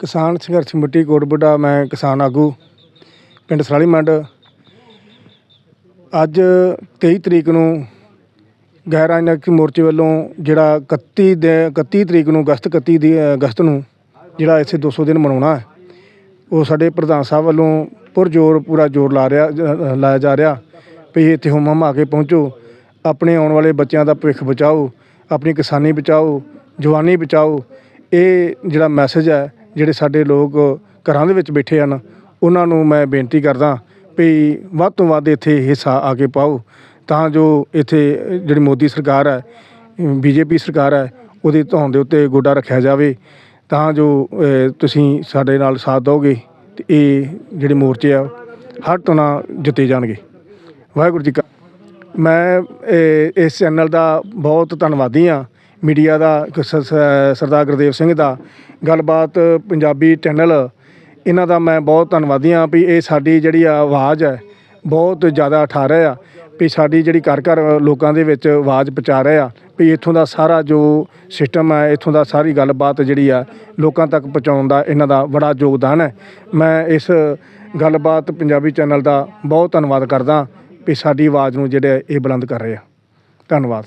ਕਿਸਾਨ ਸੰਘਰਸ਼ ਕਮੇਟੀ ਕੋਟਬੁੱਢਾ ਮੈਂ ਕਿਸਾਨ ਆਗੂ, ਪਿੰਡ ਸਰਾਲੀ ਮੰਡ। ਅੱਜ 23 ਤਰੀਕ ਨੂੰ ਗੈਰ ਰਾਜਨੀਤਿਕ ਮੋਰਚੇ ਵੱਲੋਂ ਜਿਹੜਾ 31 ਦੇ 31 ਤਰੀਕ ਨੂੰ, ਅਗਸਤ 31 ਦੀ ਅਗਸਤ ਨੂੰ ਜਿਹੜਾ ਇੱਥੇ 200 ਦਿਨ ਮਨਾਉਣਾ ਹੈ, ਉਹ ਸਾਡੇ ਪ੍ਰਧਾਨ ਸਾਹਿਬ ਵੱਲੋਂ ਪੁਰਜੋਰ ਪੂਰਾ ਜ਼ੋਰ ਲਾ ਰਿਹਾ ਲਾਇਆ ਜਾ ਰਿਹਾ ਵੀ ਇੱਥੇ ਹੁਮ ਹਮਾ ਕੇ ਪਹੁੰਚੋ, ਆਪਣੇ ਆਉਣ ਵਾਲੇ ਬੱਚਿਆਂ ਦਾ ਭਵਿੱਖ ਬਚਾਓ, ਆਪਣੀ ਕਿਸਾਨੀ ਬਚਾਓ, ਜਵਾਨੀ ਬਚਾਓ, ਇਹ ਜਿਹੜਾ ਮੈਸੇਜ ਹੈ ਜਿਹੜੇ ਸਾਡੇ ਲੋਕ ਘਰਾਂ ਦੇ ਵਿੱਚ ਬੈਠੇ ਹਨ, ਉਹਨਾਂ ਨੂੰ ਮੈਂ ਬੇਨਤੀ ਕਰਦਾ ਵੀ ਵੱਧ ਤੋਂ ਵੱਧ ਇੱਥੇ ਹਿੱਸਾ ਆ ਕੇ ਪਾਓ। ਤਾਂ ਜੋ ਇੱਥੇ ਜਿਹੜੀ ਮੋਦੀ ਸਰਕਾਰ ਹੈ, ਬੀਜੇਪੀ ਸਰਕਾਰ ਹੈ, ਉਹਦੀ ਧੌਣ ਦੇ ਉੱਤੇ ਗੋਡਾ ਰੱਖਿਆ ਜਾਵੇ। ਤਾਂ ਜੋ ਤੁਸੀਂ ਸਾਡੇ ਨਾਲ ਸਾਥ ਦਿਓਗੇ ਤੇ ਇਹ ਜਿਹੜੇ ਮੋਰਚੇ ਆ, ਹਰ ਤਰ੍ਹਾਂ ਜਿੱਤੇ ਜਾਣਗੇ। ਵਾਹਿਗੁਰੂ ਜੀ ਕਾ ਮੈਂ ਇਸ ਚੈਨਲ ਦਾ ਬਹੁਤ ਧੰਨਵਾਦੀ ਆ ਮੀਡੀਆ ਦਾ ਕ- ਸਰਦਾਰ ਗੁਰਦੇਵ ਸਿੰਘ ਦਾ ਗੱਲਬਾਤ ਪੰਜਾਬੀ ਚੈਨਲ, ਇਹਨਾਂ ਦਾ ਮੈਂ ਬਹੁਤ ਧੰਨਵਾਦੀ ਹਾਂ ਵੀ ਇਹ ਸਾਡੀ ਜਿਹੜੀ ਆਵਾਜ਼ ਹੈ, ਬਹੁਤ ਜ਼ਿਆਦਾ ਉਠਾ ਰਹੇ ਆ, ਵੀ ਸਾਡੀ ਜਿਹੜੀ ਘਰ ਘਰ ਲੋਕਾਂ ਦੇ ਵਿੱਚ ਆਵਾਜ਼ ਪਹੁੰਚਾ ਰਹੇ ਆ, ਵੀ ਇੱਥੋਂ ਦਾ ਸਾਰਾ ਜੋ ਸਿਸਟਮ ਹੈ, ਇੱਥੋਂ ਦਾ ਸਾਰੀ ਗੱਲਬਾਤ ਜਿਹੜੀ ਆ ਲੋਕਾਂ ਤੱਕ ਪਹੁੰਚਾਉਣ ਦਾ ਇਹਨਾਂ ਦਾ ਬੜਾ ਯੋਗਦਾਨ ਹੈ। ਮੈਂ ਇਸ ਗੱਲਬਾਤ ਪੰਜਾਬੀ ਚੈਨਲ ਦਾ ਬਹੁਤ ਧੰਨਵਾਦ ਕਰਦਾ ਵੀ ਸਾਡੀ ਆਵਾਜ਼ ਨੂੰ ਜਿਹੜੇ ਇਹ ਬੁਲੰਦ ਕਰ ਰਹੇ ਆ। ਧੰਨਵਾਦ।